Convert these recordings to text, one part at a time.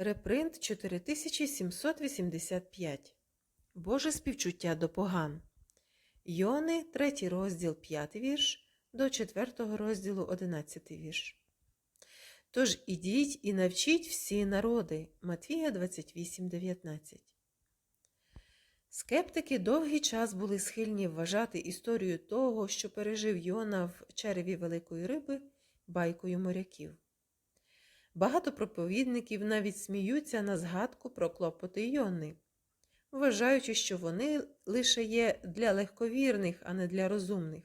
Репринт 4785. Боже співчуття до поган. Йони, 3 розділ, 5 вірш, до 4 розділу 11 вірш. Тож ідіть і навчіть всі народи. Матвія 28, 19. Скептики довгий час були схильні вважати історію того, що пережив Йона в череві великої риби, байкою моряків. Багато проповідників навіть сміються на згадку про клопоти Йонни, вважаючи, що вони лише є для легковірних, а не для розумних,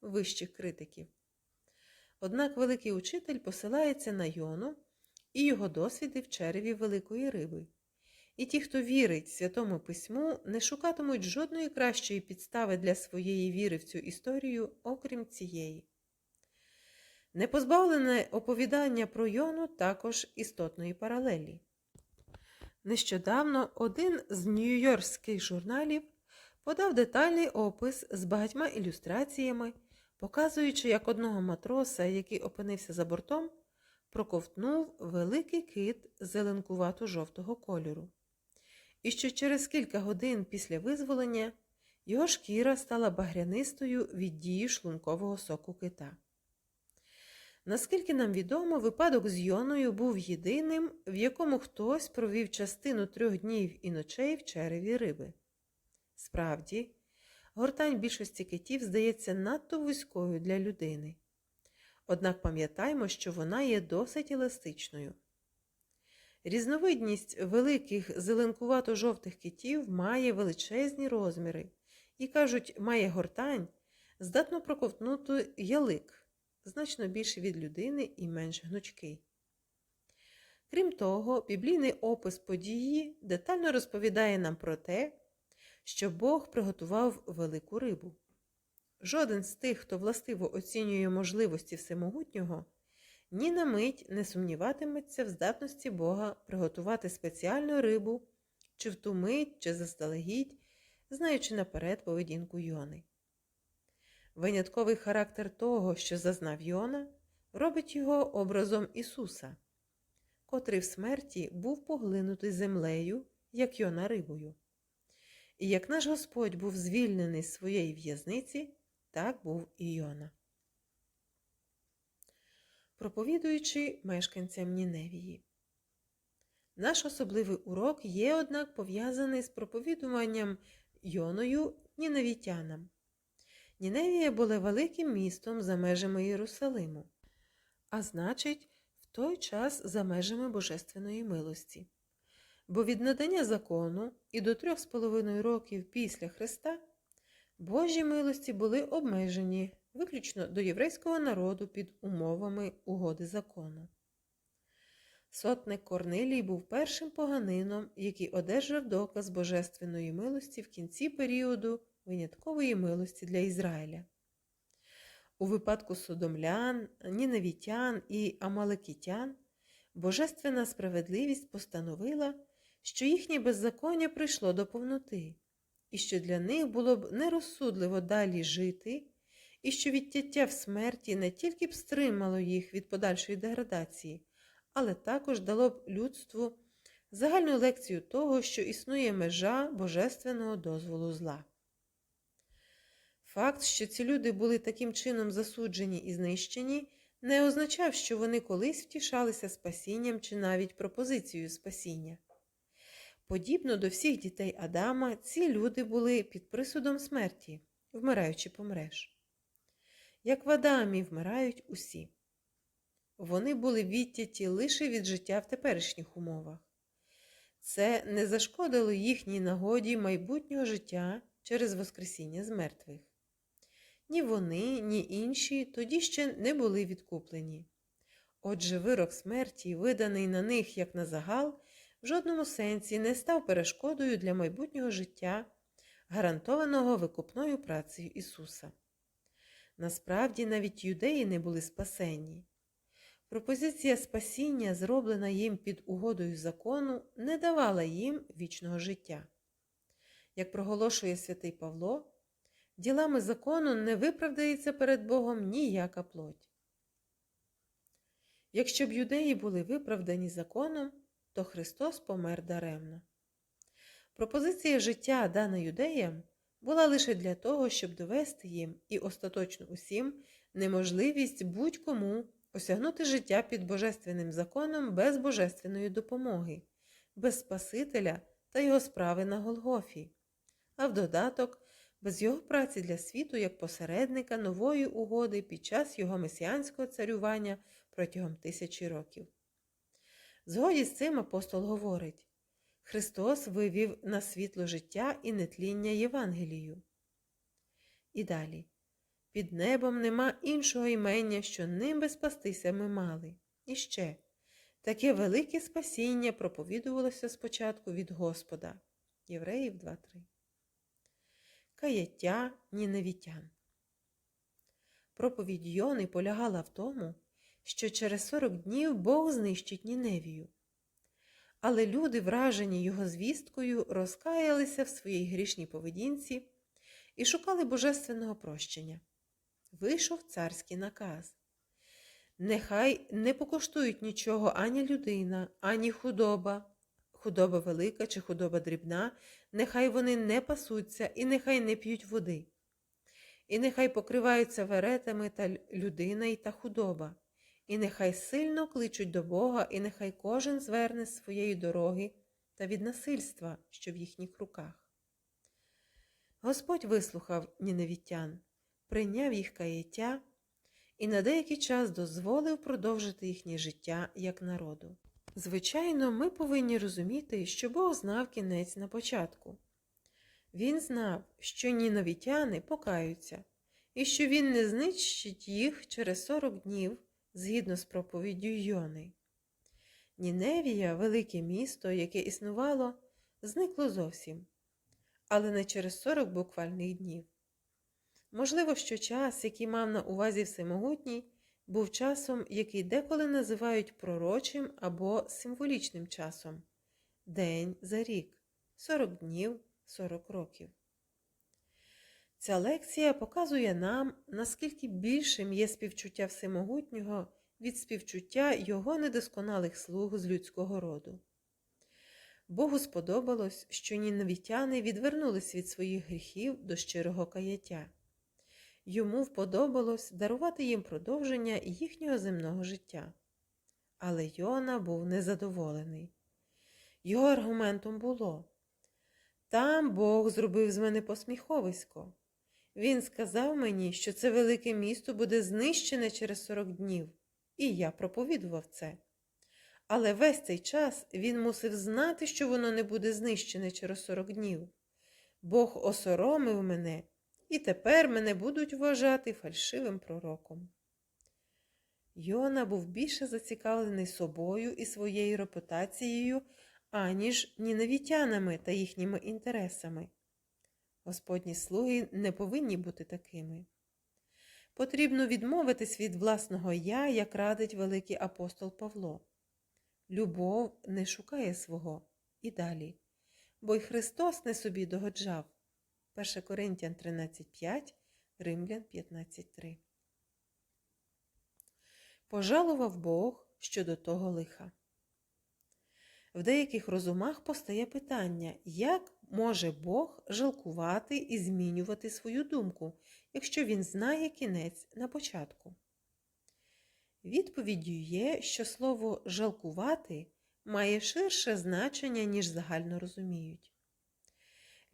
вищих критиків. Однак великий учитель посилається на Йону і його досвіди в череві великої риби. І ті, хто вірить Святому Письму, не шукатимуть жодної кращої підстави для своєї віри в цю історію, окрім цієї. Непозбавлене оповідання про Йону також істотної паралелі. Нещодавно один з нью-йоркських журналів подав детальний опис з багатьма ілюстраціями, показуючи, як одного матроса, який опинився за бортом, проковтнув великий кит зеленкувато жовтого кольору. І що через кілька годин після визволення його шкіра стала багрянистою від дії шлункового соку кита. Наскільки нам відомо, випадок з Йоною був єдиним, в якому хтось провів частину трьох днів і ночей в череві риби. Справді, гортань більшості китів здається надто вузькою для людини. Однак пам'ятаймо, що вона є досить еластичною. Різновидність великих зеленкувато-жовтих китів має величезні розміри і, кажуть, має гортань, здатно проковтнути ялик, значно більше від людини і менш гнучкий. Крім того, біблійний опис події детально розповідає нам про те, що Бог приготував велику рибу. Жоден з тих, хто властиво оцінює можливості всемогутнього, ні на мить не сумніватиметься в здатності Бога приготувати спеціальну рибу, чи в ту мить, чи заздалегідь, знаючи наперед поведінку Йони. Винятковий характер того, що зазнав Йона, робить його образом Ісуса, котрий в смерті був поглинутий землею, як Йона рибою. І як наш Господь був звільнений з своєї в'язниці, так був і Йона. Проповідуючи мешканцям Ніневії. Наш особливий урок є, однак, пов'язаний з проповідуванням Йоною ніневітянам. Ніневія була великим містом за межами Єрусалиму, а значить, в той час за межами Божественної милості. Бо від надання закону і до трьох з половиною років після Христа Божі милості були обмежені виключно до єврейського народу під умовами угоди закону. Сотник Корнилій був першим поганином, який одержав доказ божественної милості в кінці періоду виняткової милості для Ізраїля. У випадку содомлян, ніневітян і амалекітян божественна справедливість постановила, що їхнє беззаконня прийшло до повноти, і що для них було б нерозсудливо далі жити, і що відтяття в смерті не тільки б стримало їх від подальшої деградації, але також дало б людству загальну лекцію того, що існує межа божественного дозволу зла. Факт, що ці люди були таким чином засуджені і знищені, не означав, що вони колись втішалися спасінням чи навіть пропозицією спасіння. Подібно до всіх дітей Адама, ці люди були під присудом смерті, вмираючи помреш. Як в Адамі вмирають усі. Вони були відтяті лише від життя в теперішніх умовах. Це не зашкодило їхній нагоді майбутнього життя через Воскресіння з мертвих. Ні вони, ні інші тоді ще не були відкуплені. Отже, вирок смерті, виданий на них як на загал, в жодному сенсі не став перешкодою для майбутнього життя, гарантованого викупною працею Ісуса. Насправді навіть юдеї не були спасенні. Пропозиція спасіння, зроблена їм під угодою закону, не давала їм вічного життя. Як проголошує святий Павло, ділами закону не виправдається перед Богом ніяка плоть. Якщо б юдеї були виправдані законом, то Христос помер даремно. Пропозиція життя, дана юдеям, була лише для того, щоб довести їм і остаточно усім неможливість будь-кому осягнути життя під божественним законом без божественної допомоги, без Спасителя та його справи на Голгофі, а в додаток без його праці для світу як посередника нової угоди під час його месіанського царювання протягом тисячі років. Згоді з цим апостол говорить Христос вивів на світло життя і нетління Євангелію. І далі. Під небом нема іншого імення, що ним би спастися ми мали. І ще таке велике спасіння проповідувалося спочатку від Господа. Євреїв 2.3. Каяття ніневітян. Проповідь Йони полягала в тому, що через 40 днів Бог знищить Ніневію. Але люди, вражені його звісткою, розкаялися в своїй грішній поведінці і шукали божественного прощення. Вийшов царський наказ. Нехай не покоштують нічого ані людина, ані худоба, худоба велика чи худоба дрібна, нехай вони не пасуться і нехай не п'ють води. І нехай покриваються веретами та людина й та худоба, і нехай сильно кличуть до Бога, і нехай кожен зверне з своєї дороги та від насильства, що в їхніх руках. Господь вислухав ніневітян, прийняв їх каяття і на деякий час дозволив продовжити їхнє життя як народу. Звичайно, ми повинні розуміти, що Бог знав кінець на початку. Він знав, що нінавітяни покаються, і що він не знищить їх через 40 днів згідно з проповіддю Йони. Ніневія, велике місто, яке існувало, зникло зовсім, але не через 40 буквальних днів. Можливо, що час, який мав на увазі Всемогутній, був часом, який деколи називають пророчим або символічним часом день за рік, 40 днів, 40 років. Ця лекція показує нам, наскільки більшим є співчуття Всемогутнього від співчуття його недосконалих слуг з людського роду. Богу сподобалось, що нінавітяни відвернулись від своїх гріхів до щирого каяття. Йому вподобалось дарувати їм продовження їхнього земного життя. Але Йона був незадоволений. Його аргументом було там Бог зробив з мене посміховисько. Він сказав мені, що це велике місто буде знищене через 40 днів, і я проповідував це. Але весь цей час він мусив знати, що воно не буде знищене через 40 днів. Бог осоромив мене, і тепер мене будуть вважати фальшивим пророком. Йона був більше зацікавлений собою і своєю репутацією, аніж нінавітянами та їхніми інтересами. Господні слуги не повинні бути такими. Потрібно відмовитись від власного я, як радить великий апостол Павло. Любов не шукає свого і далі, бо й Христос не собі догоджав. 1 Коринтян 13.5, Римлян 15.3. Пожалував Бог щодо того лиха. В деяких розумах постає питання, як може Бог жалкувати і змінювати свою думку, якщо він знає кінець на початку. Відповіддю є, що слово жалкувати має ширше значення, ніж загально розуміють.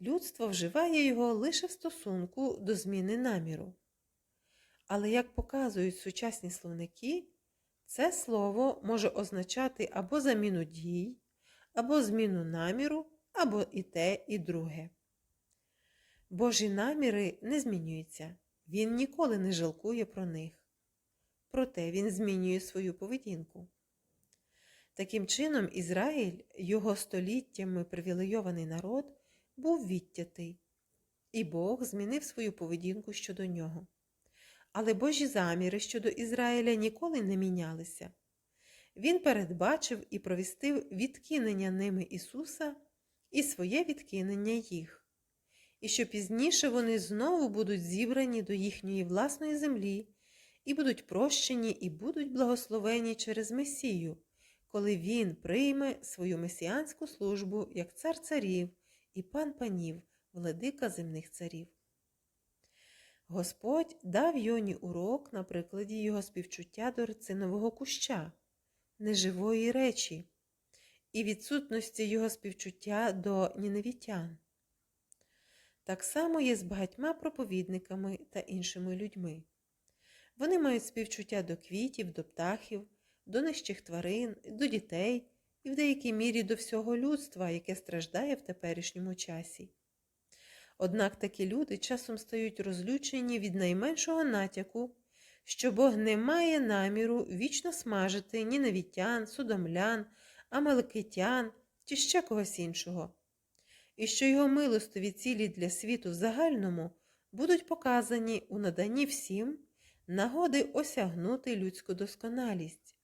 Людство вживає його лише в стосунку до зміни наміру. Але, як показують сучасні словники, це слово може означати або заміну дій, або зміну наміру, або і те, і друге. Божі наміри не змінюються, він ніколи не жалкує про них. Проте він змінює свою поведінку. Таким чином, Ізраїль, його століттями привілейований народ, був відтятий, і Бог змінив свою поведінку щодо нього. Але Божі заміри щодо Ізраїля ніколи не мінялися. Він передбачив і провістив відкинення ними Ісуса і своє відкинення їх, і що пізніше вони знову будуть зібрані до їхньої власної землі, і будуть прощені, і будуть благословені через Месію, коли він прийме свою месіанську службу як цар царів і пан панів, владика земних царів. Господь дав Йоні урок на прикладі його співчуття до рецинового куща, неживої речі, і відсутності його співчуття до ніневітян. Так само є з багатьма проповідниками та іншими людьми. Вони мають співчуття до квітів, до птахів, до нижчих тварин, до дітей і в деякій мірі до всього людства, яке страждає в теперішньому часі. Однак такі люди часом стають розлючені від найменшого натяку, що Бог не має наміру вічно смажити ні навітян, судомлян, амаликитян чи ще когось іншого, і що його милостові цілі для світу в загальному будуть показані у наданні всім нагоди осягнути людську досконалість,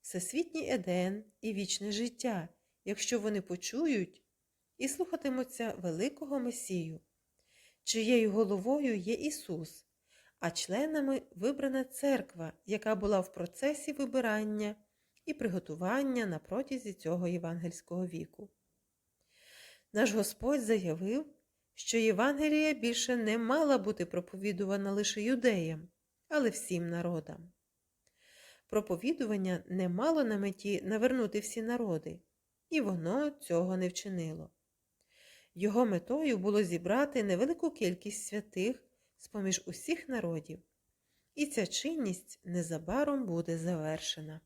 всесвітній еден і вічне життя, якщо вони почують і слухатимуться великого Месію, чиєю головою є Ісус, а членами вибрана церква, яка була в процесі вибирання і приготування на протязі цього євангельського віку. Наш Господь заявив, що Євангелія більше не мала бути проповідувана лише юдеям, але всім народам. Проповідування не мало на меті навернути всі народи, і воно цього не вчинило. Його метою було зібрати невелику кількість святих з поміж усіх народів, і ця чинність незабаром буде завершена.